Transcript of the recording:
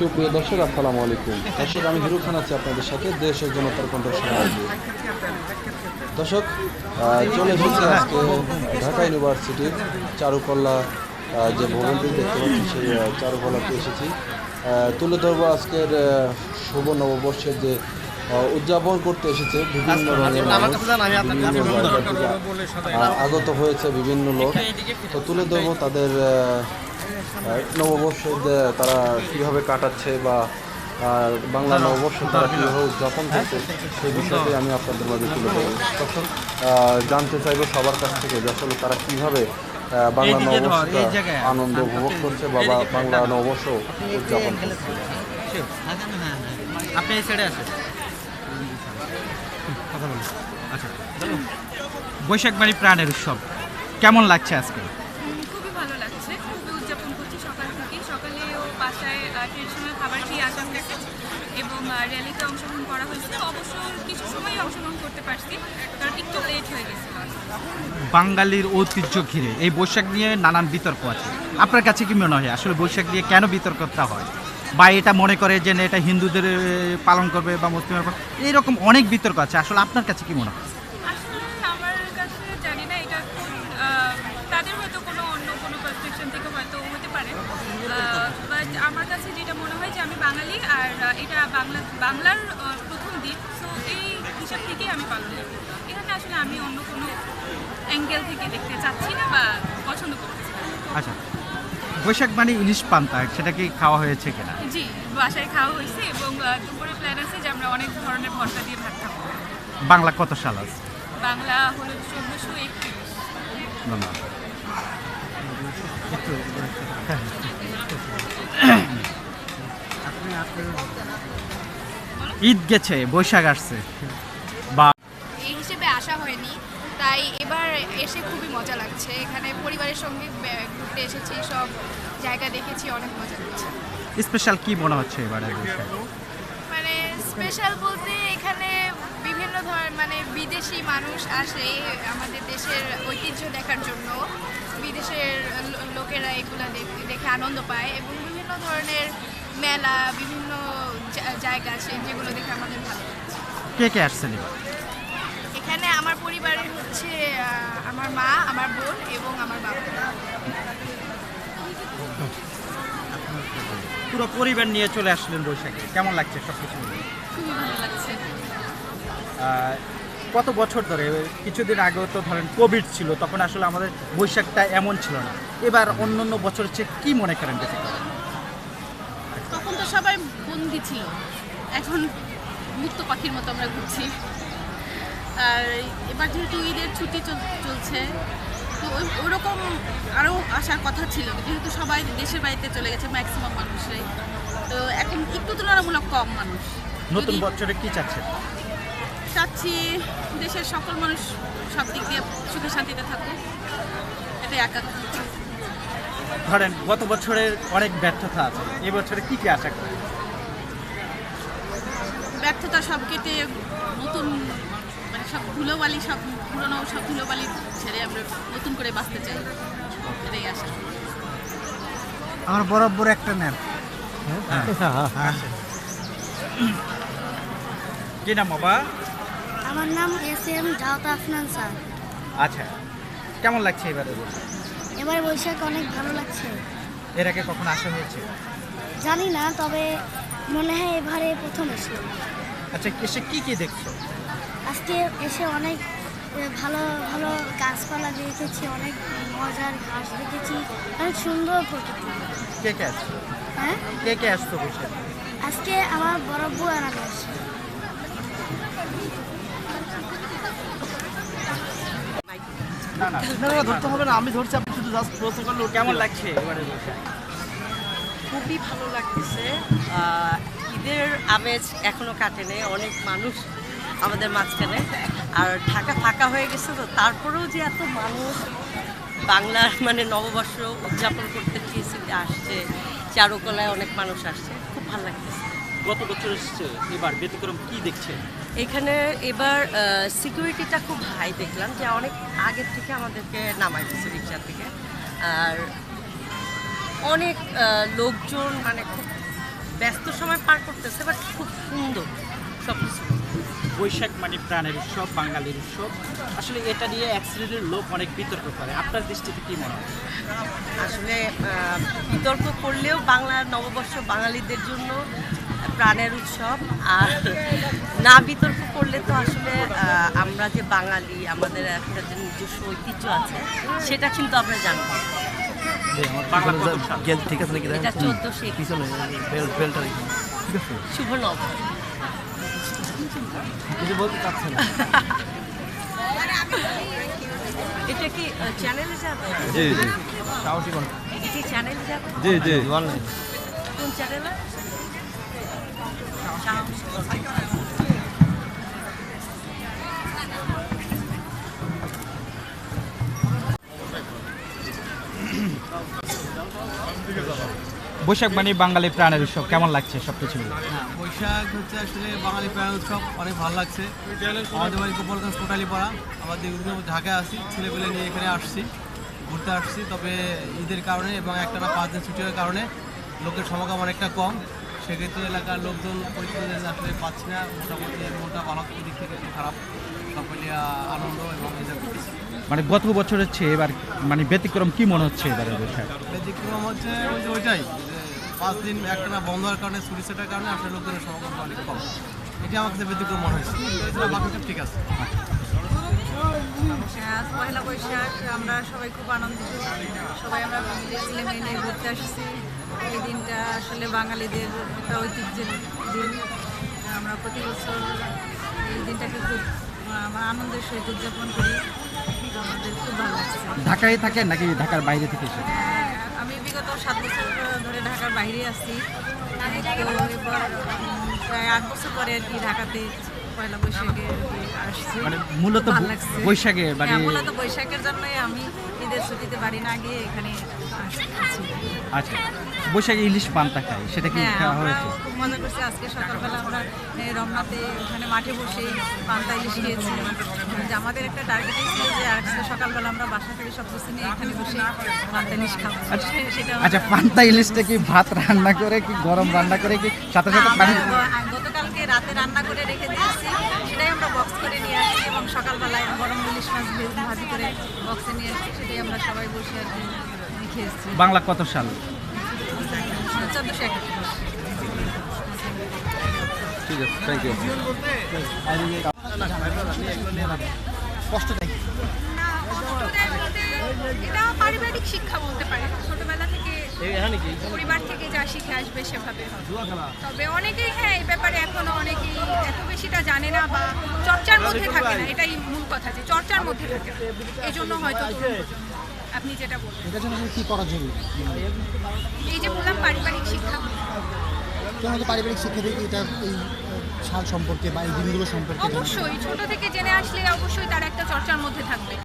সুপ্রিয় দর্শক আসসালামু আলাইকুম। দর্শক আমি হিরু খান আছি আপনাদের সাথে দেশ ও জনতার কণ্ঠ সমাজ দর্শক চলে এসেছি আজকে ঢাকা ইউনিভার্সিটির চারুকল্লা যে ভবনটি দেখতে পাচ্ছি সেই চারুকলাতে এসেছি। তুলে ধরবো আজকের শুভ নববর্ষের যে উদযাপন করতে এসেছে বিভিন্ন রঙের আগত হয়েছে বিভিন্ন লোক। তো তুলে ধরবো তাদের নববর্ষের তারা কীভাবে কাটাচ্ছে বা আর বাংলা নববর্ষ তারা কীভাবে উদযাপন করছে সেই বিষয়টি আমি আপনাদের মাঝে তুলে ধরবো। তখন জানতে চাইব সবার কাছ থেকে যে আসলে তারা কীভাবে বাংলা নববর্ষটা আনন্দ উপভোগ করছে বা বাংলা নববর্ষ উদযাপন করছে। আপনি আছেন কথা বলুন আচ্ছা বৈশাখ বাড়ি প্রাণের উৎসব কেমন লাগছে আজকে? এবং র্যালিতে অংশগ্রহণ করা হয়েছে অবশ্য কিছু সময় অংশগ্রহণ করতে পারছি, কারণ একটু লেট হয়ে বাঙালির ঐতিহ্য ঘিরে এই বৈশাখ নিয়ে নানান বিতর্ক আছে। আপনার কাছে কি মনে হয়, আসলে বৈশাখ নিয়ে কেন বিতর্কটা হয়? বা এটা মনে করে যে এটা হিন্দুদের পালন করবে বা মুসলিমের এইরকম অনেক বিতর্ক আছে। আসলে আপনার কাছে কি মনে হয়? বাঙালি আর এটা বাংলা বাংলার প্রথম দিন। সো এই হিসাব থেকেই আমি পালন করি। এখানে আসলে আমি অন্য কোনো অ্যাঙ্গেল থেকে দেখতে চাচ্ছি না বা পছন্দ করছি না। আচ্ছা বৈশাখ মানে ইলিশ পান্তা সেটা কি খাওয়া হয়েছে কিনা? জি বাসায় খাওয়া হয়েছে এবং দুপুরে প্ল্যান আছে যে আমরা অনেক ধরনের ভর্তা দিয়ে ভাত খাব। বাংলা কত সাল আছে? বাংলা হলো চোদ্দোশো একত্রিশ। ধন্যবাদ। ঈদ গেছে বৈশাখ আসছে। বা এই হিসেবে আসা হয়নি তাই এবার এসে খুবই মজা লাগছে। এখানে পরিবারের সঙ্গে ঘুরতে এসেছি সব জায়গা দেখেছি অনেক মজা লাগছে স্পেশাল কি মনে হচ্ছে এবারে মানে স্পেশাল বলতে এখানে বিভিন্ন ধরনের মানে বিদেশি মানুষ আসে আমাদের দেশের ঐতিহ্য দেখার জন্য। বিদেশের লোকেরা এগুলো দেখ- দেখে আনন্দ পায় এবং বিভিন্ন ধরনের মেলা বিভিন্ন জায়গা আছে যেগুলো দেখে আমাদের ভালো লাগছে। কে কে আসছেন এখানে আমার পরিবারের হচ্ছে আমার মা আমার বোন এবং আমার বাবা। পুরো পরিবার নিয়ে চলে আসলেন বৈশাখে। কেমন লাগছে সব কিছু খুবই ভালো লাগছে। কত বছর ধরে কিছুদিন আগেও তো ধরেন কোভিড ছিল তখন আসলে আমাদের বৈশাখটা এমন ছিল না। এবার অন্য অন্য বছরের চেয়ে কী মনে করেন বেশি তো সবাই বন্দি ছিল। এখন মুক্ত পাখির মতো আমরা ঘুরছি। আর এবার যেহেতু ঈদের ছুটি চল- চলছে তো ওই- ওরকম আরও আসার কথা ছিল। যেহেতু সবাই দেশের বাড়িতে চলে গেছে ম্যাক্সিমাম মানুষরাই। তো এখন একটু তুলনামূলক কম মানুষ। নতুন বছরে কি চাচ্ছেন? চাচ্ছি দেশের সকল মানুষ সব দিক দিয়ে সুখে শান্তিতে থাকুক। আকাঙ্ক্ষা ধরেন গত বছরের অনেক ব্যর্থতা আছে। এবছরে বছরে কি কি আশা করেন? ব্যর্থতা সব কেটে নতুন মানে সব ধুলোবালি সব পুরনো সব ধুলোবালি ছেড়ে আমরা নতুন করে বাঁচতে চাই। এটাই আশা। আমার বরাবর একটা নেন কি নাম বাবা? আমার নাম S M Jawad Afnan sir আচ্ছা। কেমন লাগছে এবারে? এবার বৈশাখ অনেক ভালো লাগছে। এর আগে কখন আসা হয়েছে? জানি না তবে মনে হয় এবারে প্রথম এসে আচ্ছা এসে কি কি দেখছ? আজকে এসে অনেক ভালো ভালো গাছপালা দেখেছি অনেক মজার ঘাস দেখেছি অনেক সুন্দর প্রকৃতি। কে কে আসছো? হ্যাঁ? কে কে আসছো বৈশাখ? আজকে আমার বড় বউ আর আমি আসছি। না না ধরতে হবে না আমি ধরছি আপনি শুধু জাস্ট প্রশ্ন করলে কেমন লাগছে এবারে খুবই ভালো লাগতেছে। আহ, ঈদের আমেজ এখনও কাটেনি অনেক মানুষ আমাদের মাঝখানে। আর ঢাকা ফাঁকা হয়ে গেছে তো তারপরেও যে এত মানুষ বাংলার মানে নববর্ষ উদযাপন করতে টিএসিতে আসছে চারুকলায় অনেক মানুষ আসছে খুব ভালো লাগতেছে। গত বছর এসছে এবার ব্যতিক্রম কি দেখছেন? এখানে এবার সিকিউরিটিটা খুব হাই দেখলাম যে অনেক আগের থেকে আমাদেরকে নামাই দিচ্ছে রিক্সা থেকে। আর অনেক লোকজন মানে খুব ব্যস্ত সময় পার করতেছে বাট খুব সুন্দর সব কিছু বৈশাখ মানে প্রাণের উৎসব বাঙালির উৎসব। আসলে এটা নিয়ে এক শ্রেণির লোক অনেক বিতর্ক করে। আপনার দৃষ্টিতে কি মনে হয়? আসলে বিতর্ক করলেও বাংলার নববর্ষ বাঙালিদের জন্য প্রাণের উৎসব। আর না বিতর্ক করলে তো আসলে আমরা যে বাঙালি আমাদের একটা যে নিজস্ব ঐতিহ্য আছে সেটা কিন্তু আমরা জানব? ঠিক আছে নাকি? পিছনে শুভ নব বলতে চাচ্ছে না? এটা কি চ্যানেলে যাবে? জি জি। চ্যানেলে যাবে? জি জি। কোন চ্যানেলে বৈশাখ মানে বাঙালি প্রাণের উৎসব, কেমন লাগছে সব কিছু হ্যাঁ বৈশাখ হচ্ছে আসলে বাঙালি প্রাণ উৎসব, অনেক ভালো লাগছে। আমাদের বাড়ি গোপালগঞ্জ কোটালি পাড়া দীর্ঘদিন ঢাকায় আসি ছেলেপেলে নিয়ে এখানে আসছি, ঘুরতে আসছি, তবে ঈদের কারণে এবং একটা পাঁচ দিন ছুটি হওয়ার কারণে লোকের সমাগম অনেকটা কম। সেক্ষেত্রে এলাকার লোকজন পরিস্থিতি আসলে পাচ্ছি না মোটামুটি মনটা ভালো দিক থেকে খারাপ। সকলে আনন্দ এবং করতেছি মানে গত বছরের চেয়ে এবার মানে ব্যতিক্রম কি মনে হচ্ছে এবারে ব্যতিক্রম হচ্ছে ওই যে ওইটাই পাঁচ দিন একটা না বন্ধ হওয়ার কারণে ছুটি সেটার কারণে আসলে লোকজনের সমাগমটা অনেক কম। এটা আমার কাছে ব্যতিক্রম মনে হয়েছে। বাকিটা ঠিক আছে। আজ পয়লা বৈশাখ আমরা সবাই খুব আনন্দিত। সবাই আমরা ছেলে মেয়ে নিয়ে ঘুরতে আসছি। এই দিনটা আসলে বাঙালিদের একটা ঐতিহ্যের দিন। আমরা প্রতি বছর এই দিনটাকে খুব আমরা আনন্দের সহিত উদযাপন করি। আমাদের খুব ভালো লাগছে। ঢাকায় থাকেন নাকি ঢাকার বাইরে থেকে হ্যাঁ, আমি বিগত সাত বছর ধরে ঢাকার বাইরে আছি। তো এবার প্রায় আট বছর পরে আর কি ঢাকাতে পয়লা বৈশাখে আসছি। মানে মূলত। বৈশাখে মানে হ্যাঁ, মূলত বৈশাখের জন্যই আমি ঈদের ছুটিতে বাড়ি না গিয়ে এখানে আসছি। আচ্ছা বৈশাখে ইলিশ পান্তা খাই সেটা কি হ্যাঁ খাওয়া হয়েছে? খুব মজা করছি। আজকে সকালবেলা আমরা রমনাতে ওখানে মাঠে বসে পান্তা ইলিশ খেয়েছি। যে আমাদের একটা টার্গেট ছিল যে আজকে সকালবেলা আমরা বাসা থেকে সব কিছু নিয়ে এখানে বসে পান্তা ইলিশ খাব। সেটা আচ্ছা পান্তা ইলিশটা কি ভাত রান্না করে কি গরম রান্না করে কি সাথে সাথে পানি রাতে রান্না করে রেখে দিয়েছি। সেটাই আমরা বক্স করে নিয়ে আসছি এবং সকালবেলায় গরম ইলিশ মাছ ভেজ ভাজি করে বক্সে নিয়ে আসছি সেটাই আমরা সবাই বসে আর কি খেয়েছি বাংলা কত সাল? চোদ্দোশো একাত্তর ঠিক আছে থ্যাংক ইউ ছোটদের এটা পারিবারিক শিক্ষা বলতে পারে। ছোটবেলা পরিবার থেকে যা শিখে আসবে সেভাবে। তবে অনেকেই হ্যাঁ এই ব্যাপারে এখনও অনেকেই এত বেশিটা জানে না বা চর্চার মধ্যে থাকে না এটাই মূল কথা যে চর্চার মধ্যে থাকে। না এই জন্য হয়তো আপনি যেটা বললেন। এই যে বললাম পারিবারিক শিক্ষা। কেন পারিবারিক শিক্ষা থেকে এটা এই সাল সম্পর্কে বা এই দিনগুলো সম্পর্কে অবশ্যই ছোট থেকে জেনে আসলে অবশ্যই তার একটা চর্চার মধ্যে থাকবে।